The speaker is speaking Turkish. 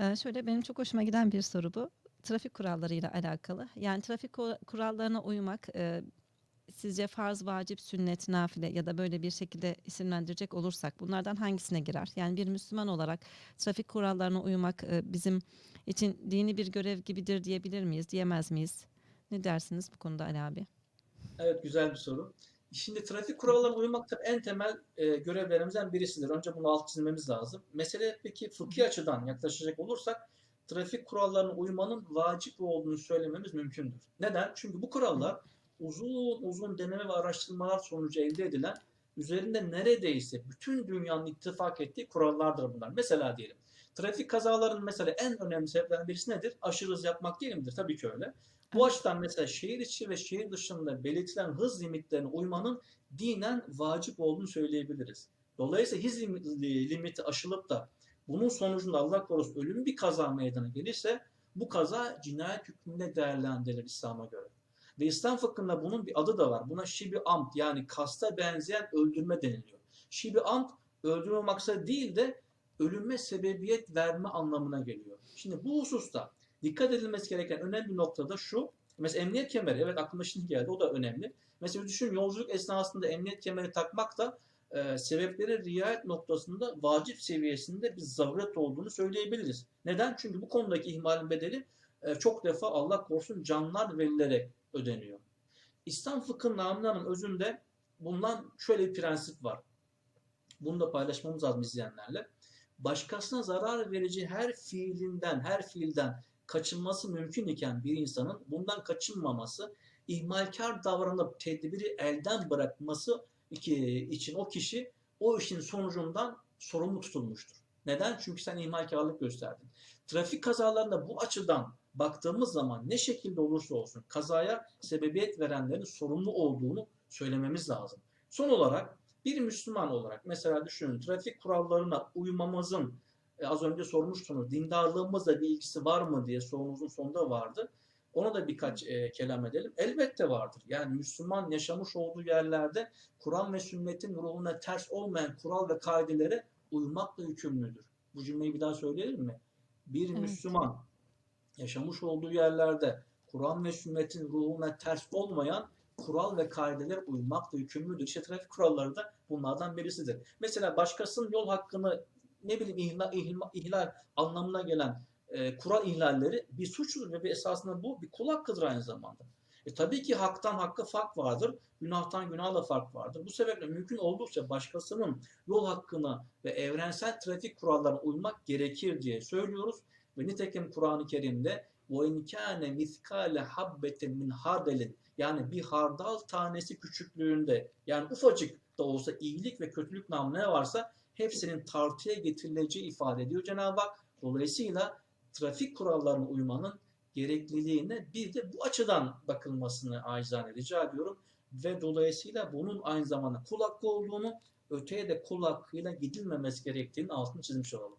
Eee, şöyle, benim çok hoşuma giden bir soru bu. Trafik kurallarıyla alakalı. Yani trafik ku kurallarına uymak, eee, sizce farz, vacip, sünnet, nafile ya da böyle bir şekilde isimlendirecek olursak bunlardan hangisine girer? Yani bir Müslüman olarak trafik kurallarına uymak, eee, bizim için dini bir görev gibidir diyebilir miyiz, diyemez miyiz? Ne dersiniz bu konuda Ali abi? Evet, güzel bir soru. Şimdi trafik kurallarına uymak tabii en temel e, görevlerimizden birisidir. Önce bunu alt çizmemiz lazım. Mesele peki fıkhi açıdan yaklaşacak olursak trafik kurallarına uymanın vacip olduğunu söylememiz mümkündür. Neden? Çünkü bu kurallar uzun uzun deneme ve araştırmalar sonucu elde edilen üzerinde neredeyse bütün dünyanın ittifak ettiği kurallardır bunlar. Mesela diyelim trafik kazalarının mesela en önemli sebeplerinden birisi nedir? Aşırı hız yapmak değil midir? Tabii ki öyle. Bu açıdan mesela şehir içi ve şehir dışında belirtilen hız limitlerine uymanın dinen vacip olduğunu söyleyebiliriz. Dolayısıyla hız lim- limiti aşılıp da bunun sonucunda Allah korusun ölüm bir kaza meydana gelirse bu kaza cinayet hükmünde değerlendirilir İslam'a göre. Ve İslam fıkhında bunun bir adı da var. Buna şibi amt yani kasta benzeyen öldürme deniliyor. Şibi amt öldürme maksadı değil de ölüme sebebiyet verme anlamına geliyor. Şimdi bu hususta dikkat edilmesi gereken önemli nokta da şu. Mesela emniyet kemeri evet aklıma şimdi geldi o da önemli. Mesela düşün yolculuk esnasında emniyet kemeri takmak da e, sebeplere riayet noktasında vacip seviyesinde bir zaruret olduğunu söyleyebiliriz. Neden? Çünkü bu konudaki ihmalin bedeli e, çok defa Allah korusun canlar verilerek ödeniyor. İslam fıkhının namlarının özünde bulunan şöyle bir prensip var. Bunu da paylaşmamız lazım izleyenlerle. Başkasına zarar verici her fiilinden, her fiilden kaçınması mümkün iken bir insanın bundan kaçınmaması, ihmalkar davranıp tedbiri elden bırakması için o kişi o işin sonucundan sorumlu tutulmuştur. Neden? Çünkü sen ihmalkarlık gösterdin. Trafik kazalarında bu açıdan baktığımız zaman ne şekilde olursa olsun kazaya sebebiyet verenlerin sorumlu olduğunu söylememiz lazım. Son olarak bir Müslüman olarak mesela düşünün trafik kurallarına uymamızın e, az önce sormuştunuz dindarlığımızla bir ilgisi var mı diye sorunuzun sonunda vardı. Ona da birkaç e, kelam edelim. Elbette vardır. Yani Müslüman yaşamış olduğu yerlerde Kur'an ve sünnetin ruhuna ters olmayan kural ve kaidelere uymakla yükümlüdür. Bu cümleyi bir daha söyleyelim mi? Bir Evet. Müslüman yaşamış olduğu yerlerde Kur'an ve sünnetin ruhuna ters olmayan kural ve kaidelere uymakla yükümlüdür. İşte trafik kuralları da bunlardan birisidir. Mesela başkasının yol hakkını ne bileyim ihlal, ihlal, ihlal anlamına gelen e, kural ihlalleri bir suçtur ve bir esasında bu bir kul hakkıdır aynı zamanda. E, tabii ki haktan hakka fark vardır, günahtan günaha da fark vardır. Bu sebeple mümkün oldukça başkasının yol hakkına ve evrensel trafik kurallarına uymak gerekir diye söylüyoruz. Ve nitekim Kur'an-ı Kerim'de وَاِنْ كَانَ مِثْقَالَ حَبَّةٍ مِنْ hardalin yani bir hardal tanesi küçüklüğünde yani ufacık da olsa iyilik ve kötülük namı ne varsa hepsinin tartıya getirileceği ifade ediyor Cenab-ı Hak. Dolayısıyla trafik kurallarına uymanın gerekliliğine bir de bu açıdan bakılmasını acizane rica ediyorum. Ve dolayısıyla bunun aynı zamanda kul hakkı olduğunu, öteye de kul hakkıyla gidilmemesi gerektiğini altını çizmiş olalım.